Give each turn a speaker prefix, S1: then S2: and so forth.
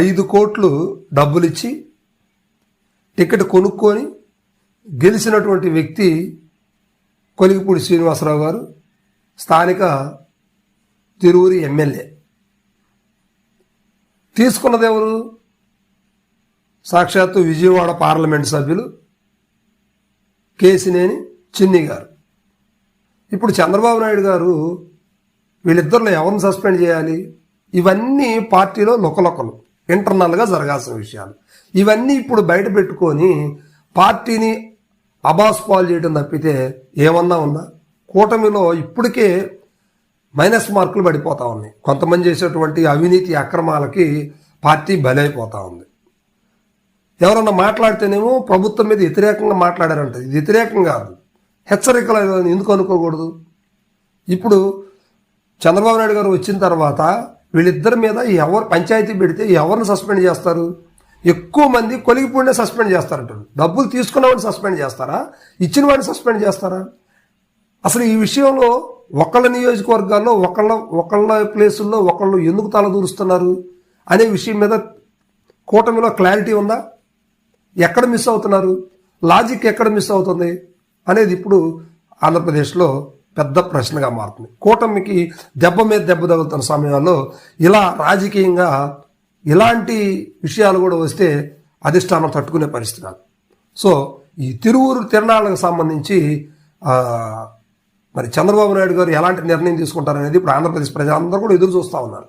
S1: ఐదు కోట్లు డబ్బులిచ్చి టికెట్ కొనుక్కొని గెలిచినటువంటి వ్యక్తి కొలిగిపూడి శ్రీనివాసరావు గారు స్థానిక తిరువురి ఎమ్మెల్యే. తీసుకున్నది ఎవరు? సాక్షాత్తు విజయవాడ పార్లమెంట్ సభ్యులు కేసినేని చిన్ని గారు. ఇప్పుడు చంద్రబాబు నాయుడు గారు వీళ్ళిద్దరిలో ఎవరిని సస్పెండ్ చేయాలి? ఇవన్నీ పార్టీలో లొకలొకలు. ఇంటర్నల్గా జరగాల్సిన విషయాలు. ఇవన్నీ ఇప్పుడు బయట పెట్టుకొని పార్టీని అబాస్ పాలు చేయడం తప్పితే ఏమన్నా ఉందా? కూటమిలో ఇప్పటికే మైనస్ మార్కులు పడిపోతా ఉన్నాయి. కొంతమంది చేసేటువంటి అవినీతి అక్రమాలకి పార్టీ బలైపోతా ఉంది. ఎవరన్నా మాట్లాడితేనేమో ప్రభుత్వం మీద వ్యతిరేకంగా మాట్లాడారంట. ఇది వ్యతిరేకం కాదు. హెచ్చరికలు ఎందుకు అనుకోకూడదు? ఇప్పుడు చంద్రబాబు నాయుడు గారు వచ్చిన తర్వాత వీళ్ళిద్దరి మీద ఎవరు పంచాయతీ పెడితే ఎవరిని సస్పెండ్ చేస్తారు? ఎక్కువ మంది కొలిగిపోయిన సస్పెండ్ చేస్తారంటారు. డబ్బులు తీసుకున్నవాడిని సస్పెండ్ చేస్తారా? ఇచ్చిన వాడిని సస్పెండ్ చేస్తారా? అసలు ఈ విషయంలో ఒకళ్ళ నియోజకవర్గాల్లో ఒకళ్ళ ఒకళ్ళ ప్లేసుల్లో ఒకళ్ళు ఎందుకు తలదూరుస్తున్నారు అనే విషయం మీద కూటమిలో క్లారిటీ ఉందా? ఎక్కడ మిస్ అవుతున్నారు? లాజిక్ ఎక్కడ మిస్ అవుతుంది? అనేది ఇప్పుడు ఆంధ్రప్రదేశ్లో పెద్ద ప్రశ్నగా మారుతుంది. కూటమికి దెబ్బ మీద దెబ్బ తగులుతున్న సమయాల్లో ఇలా రాజకీయంగా ఇలాంటి విషయాలు కూడా వస్తే అధిష్టానం తట్టుకునే పరిస్థితి కాదు. సో ఈ తిరువురు తిరణాలకు సంబంధించి మరి చంద్రబాబు నాయుడు గారు ఎలాంటి నిర్ణయం తీసుకుంటారనేది ఇప్పుడు ఆంధ్రప్రదేశ్ ప్రజలందరూ కూడా ఎదురు చూస్తూ ఉన్నారు.